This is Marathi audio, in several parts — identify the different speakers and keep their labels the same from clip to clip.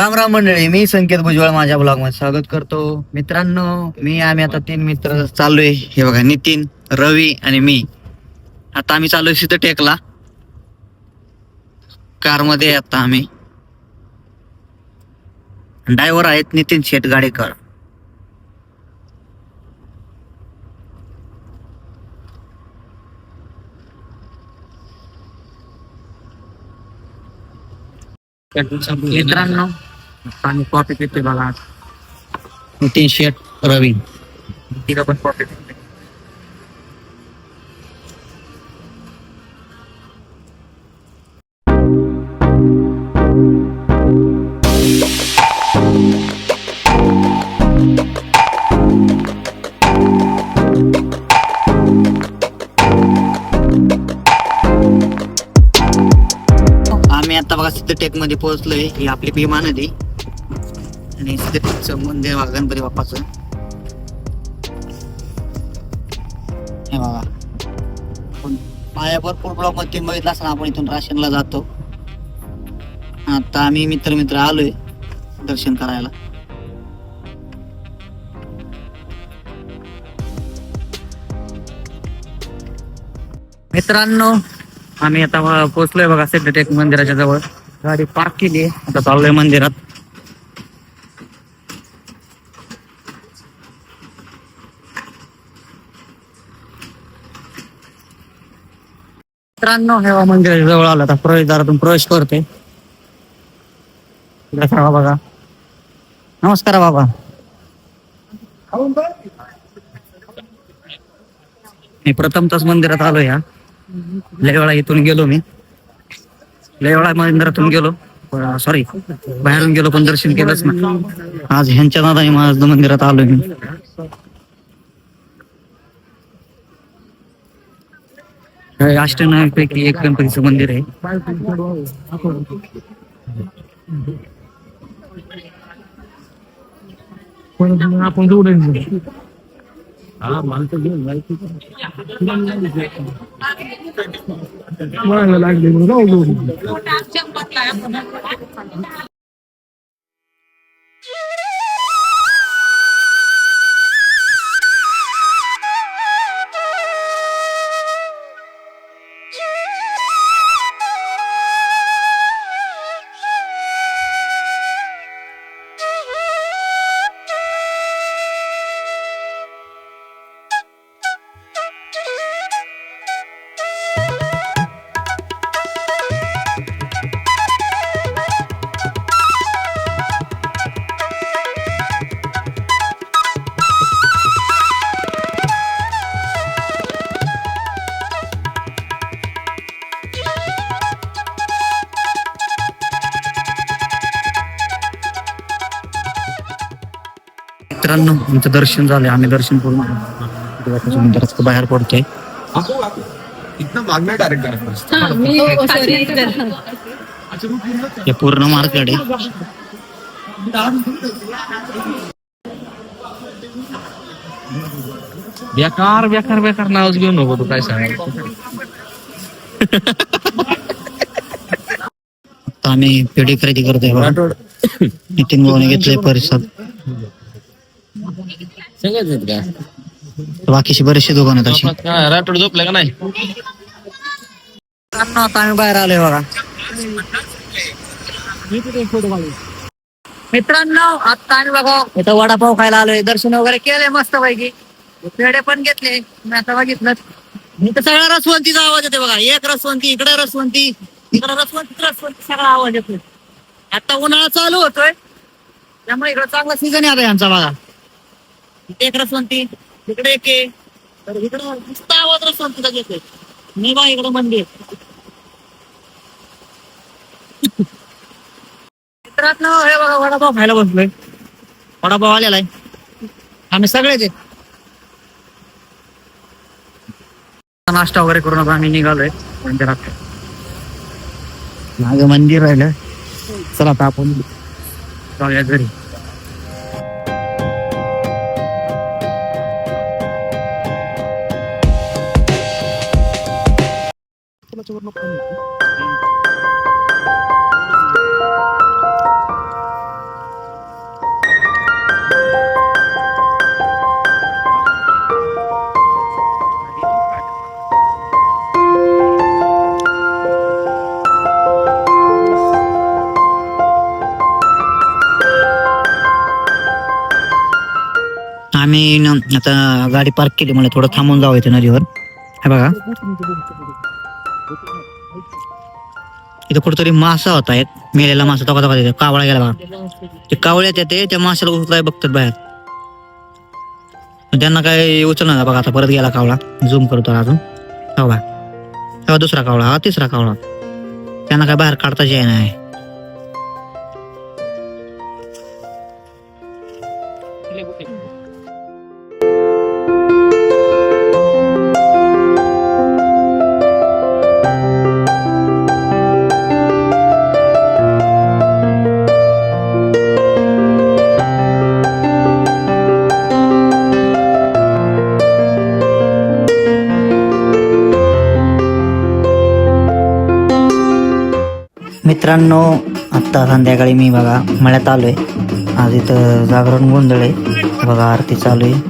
Speaker 1: राम राम मंडळी मी संकेत भुजबळ माझ्या ब्लॉगमध्ये स्वागत करतो. मित्रांनो मी आम्ही आता तीन मित्र चाललोय. हे बघा नितीन रवी आणि मी. आता आम्ही चाललोय सिद्ध टेकला. कारमध्ये आता आम्ही. ड्रायव्हर आहेत नितीन शेट गाडेकर मित्रांनो आम्ही कॉफी पितोय बघा. नितीन शेट रवी तिघं पण कॉफी पितोय आम्ही आता बघा सिद्धटेकमध्ये पोहोचलोय. ही आपली भीमा नदी. आणि सिद्धटेकचं मंदिर गणपती बाप्पाचं. हे बघा. माझ्या भरपूर ब्लॉकमध्ये बघितला असताना आपण इथून राशनला जातो. आता आम्ही मित्र मित्र आलोय दर्शन करायला. मित्रांनो आम्ही आता पोहोचलोय बघा सिद्धटेक मंदिराच्या जवळ. गाडी पार्क केली आता चाललोय मंदिरात. मित्रांनो हेवा बघा मंदिराच्या जवळ आलं. आता प्रवेशद्वारातून प्रवेश करते बघा. नमस्कार बाबा. मी प्रथमतच मंदिरात आलो या लयवाळा इथून गेलो मी. लयवाळा मंदिरातून गेलो. सॉरी बाहेरून गेलो पण दर्शन केलंच ना आज ह्यांच्या नादाने महाराज मंदिरात आलोय मी. हे अष्टनायकापैकी एक गणपतीचं मंदिर आहे.
Speaker 2: आपण जोडायचं घेऊन जायची. लागले
Speaker 1: मित्रांनो आमचं दर्शन झालं आम्ही दर्शन करून देवाच्या मंदिरात बाहेर पडतोय.
Speaker 2: डायरेक्ट
Speaker 1: हे पूर्ण मार्केट आहे.
Speaker 2: बेकार बेकार बेकार नावच घेऊ नको तू काय सांग?
Speaker 1: आता आम्ही पेढी खरेदी करतोय. नितीन भाऊने घेतलंय परिसर.
Speaker 2: सांगायचं का?
Speaker 1: बाकीची बरेचसे दुकान आहेत अशी.
Speaker 2: राठोड झोपलं का नाही?
Speaker 1: मित्रांनो, आता आम्ही बाहेर आलोय बघा. मित्रांनो आता आम्ही बघा इथं वडापाव खायला आलोय. दर्शन वगैरे केलंय मस्त पैकी पेढे पण घेतले. मी आता बघितलं. इथं सगळा रसवंतीचा आवाज येते बघा. एक रसवंती इकडे रसवंती इकडे रसवंती रसवंती. सगळा आवाज येतोय. आता उन्हाळा चालू होतोय. त्यामुळे इकडे चांगला सीझन आहे आता यांचा बघा. एक रसवंती तिकडे एक तर इकडे नुसता आवाज रसवंतीचा येतोय मी बा इकडे मंदिर. ना हे बघा वडापाव खायला बसलोय. वडापाव आलेला आहे. आम्ही सगळेच आहे. नाश्ता वगैरे करून आम्ही निघालोय. मंदिरात माग मंदिर राहिलं. चला आता आपण जाऊया घरी. গুরুত্বপূর্ণ কোন आम्ही आता गाडी पार्क केली मला थोडं थांबून जावं इथे नदीवर हे बघा इथं कुठतरी मासा होता एक. मेलेला मासा तो कसा तिथे कावळा गेला बघा. ते कावळ्यात येते त्या माशाला उचलाय बघतात बाहेर. त्यांना काय उचलणार नाही बघा आता परत गेला कावळा. झूम करतो अजून हो बा. दुसरा कावळा हा तिसरा कावळा. त्यांना काय बाहेर काढताच येई नाही मित्रांनो आत्ता संध्याकाळी मी बघा मळ्यात आलो आहे आज इथं जागरण गोंधळ आहे. बघा आरती चालू आहे.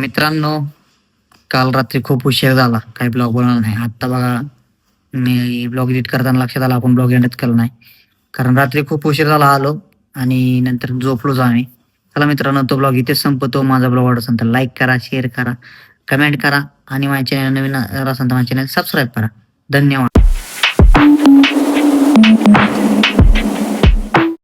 Speaker 1: मित्रांनो काल रात्री खूप उशीर झाला. काही ब्लॉग बनवला नाही. आत्ता बघा मी ब्लॉग एडिट करताना लक्षात आला आपण ब्लॉग एडिट केला नाही. कारण रात्री खूप उशीर झाला आलो आणि नंतर झोपलोच आम्ही. चला मित्रांनो तो ब्लॉग इथेच संपतो. माझा ब्लॉग आवडत असेल तर लाईक करा शेअर करा कमेंट करा आणि माझ्या चॅनल नवीन असेल तर माझ्या चॅनल सबस्क्राईब करा. धन्यवाद.